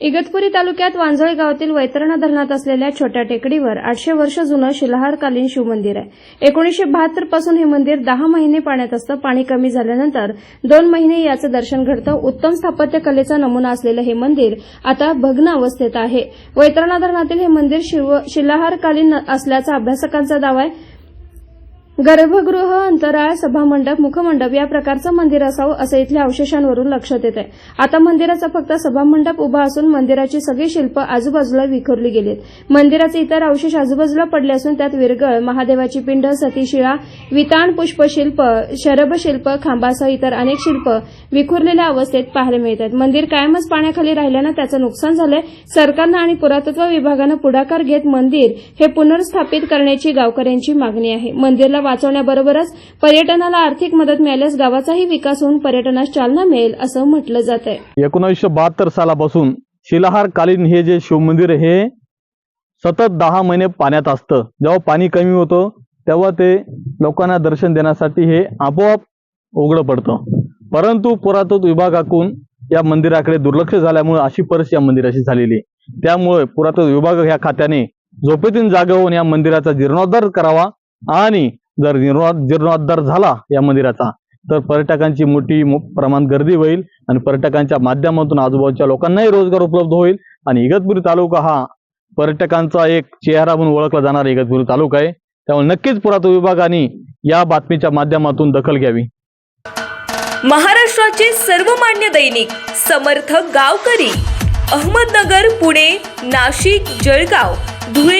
इगतपुरी तालुक्यात वांजळे गावातील वैतरणा धरणात असलेल्या छोट्या टेकडीवर आठशे वर्ष जुनं शिलाहारकालीन शिवमंदिर आहे. एकोणीसशे बहात्तरपासून हे मंदिर दहा महिने पाण्यात असतं पाणी कमी झाल्यानंतर दोन महिने याचं दर्शन घडतं. उत्तम स्थापत्य कलेचा नमुना असलेलं हे मंदिर आता भग्न अवस्थेत आहे. वैतरणा धरणातील हे मंदिर शिव शिलाहारकालीन असल्याचा अभ्यासकांचा दावा आहे. गर्भगृह अंतराळ सभामंडप मुखमंडप या प्रकारचं मंदिर असावं असं इथल्या अवशेषांवरून लक्षात येत आहे. आता मंदिराचा फक्त सभामंडप उभा असून मंदिराची सगळी शिल्प आजूबाजूला विखुरली गेलीत. मंदिराचे इतर अवशेष आजूबाजूला पडले असून त्यात विरगळ महादेवाची पिंड सतीशिळा विताण पुष्पशिल्प शरभशिल्प खांबासह इतर अनेक शिल्प विखुरलेल्या अवस्थेत पाहायला मिळत आहेत मंदिर कायमच पाण्याखाली राहिल्यानं त्याचं नुकसान झालंय. सरकारनं आणि पुरातत्व विभागानं पुढाकार घेत मंदिर हे पुनर्स्थापित करण्याची गावकऱ्यांची मागणी आहे. मंदिरला वाचवण्याबरोबरच पर्यटनाला आर्थिक मदत मिळाल्यास गावाचाही विकास होऊन पर्यटनास चालना मिळेल असं म्हटलं जात आहे एकोणीसशे बहात्तर सालापासून शिलाहार कालीन हे जे शिवमंदिर हे सतत दहा महिने पाण्यात असतं. जेव्हा पाणी कमी होतं तेव्हा ते लोकांना दर्शन देण्यासाठी हे आपोआप उघडं पडतं. परंतु पुरातत्व विभागाकडून या मंदिराकडे दुर्लक्ष झाल्यामुळे अशी परिस्थिती या मंदिराची झालेली आहे. त्यामुळे पुरातत्व विभाग ह्या खात्याने झोपेतून जागा होऊन या मंदिराचा जीर्णोद्धार करावा आणि जर जीर्णोद्धार झाला या मंदिराचा तर पर्यटकांची मोठी प्रमाण गर्दी होईल आणि पर्यटकांच्या माध्यमातून आजूबाजूच्या लोकांनाही रोजगार उपलब्ध होईल. आणि इगतपुरी तालुका हा पर्यटकांचा एक चेहरा म्हणून ओळखला जाणारा इगतपुरी तालुका आहे. त्यामुळे नक्कीच पुरातत्व विभागाने या बातमीच्या माध्यमातून दखल घ्यावी. महाराष्ट्राचे सर्वमान्य दैनिक समर्थ गावकरी अहमदनगर पुणे नाशिक जळगाव धुळे